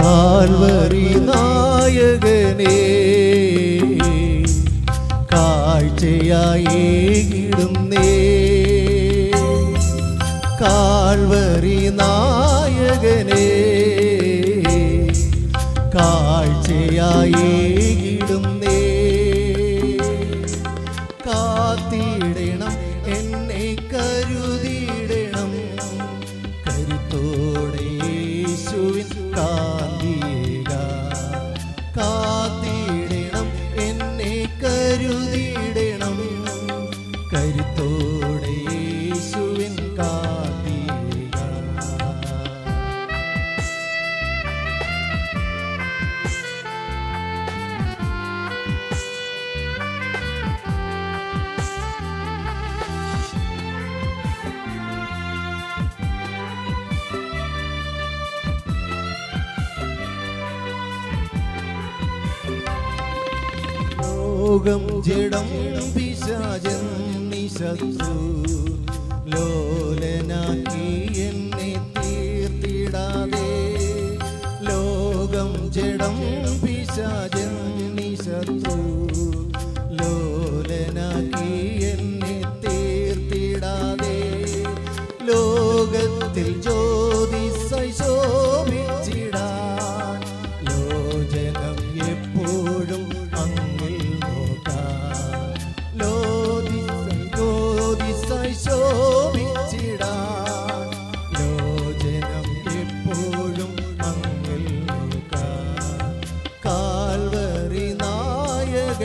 Calvary നായകനേ കാഴ്ചയായി ഇടുന്നേ. നായകനേ കാഴ്ചയായി കരുത്തോടെ ലോകം ജഡം പിശാചൻ നിശത്രു ലോലനാക്കി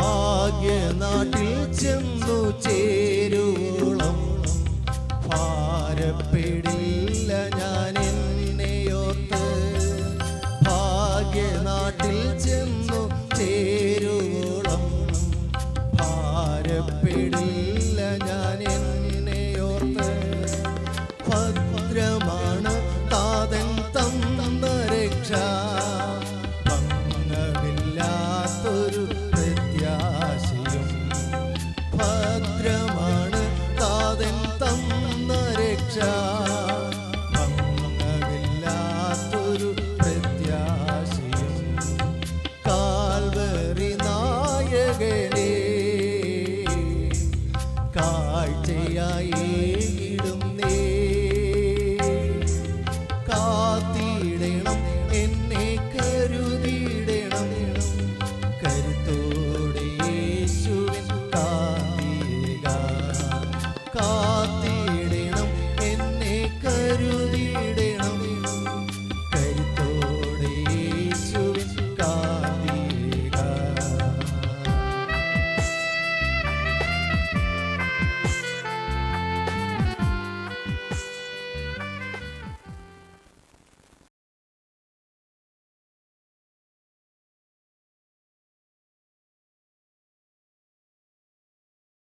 ഭാഗ്യനാട്ടിൽ ചെന്നു ചേരുവോളം ഭാരപ്പെടില്ല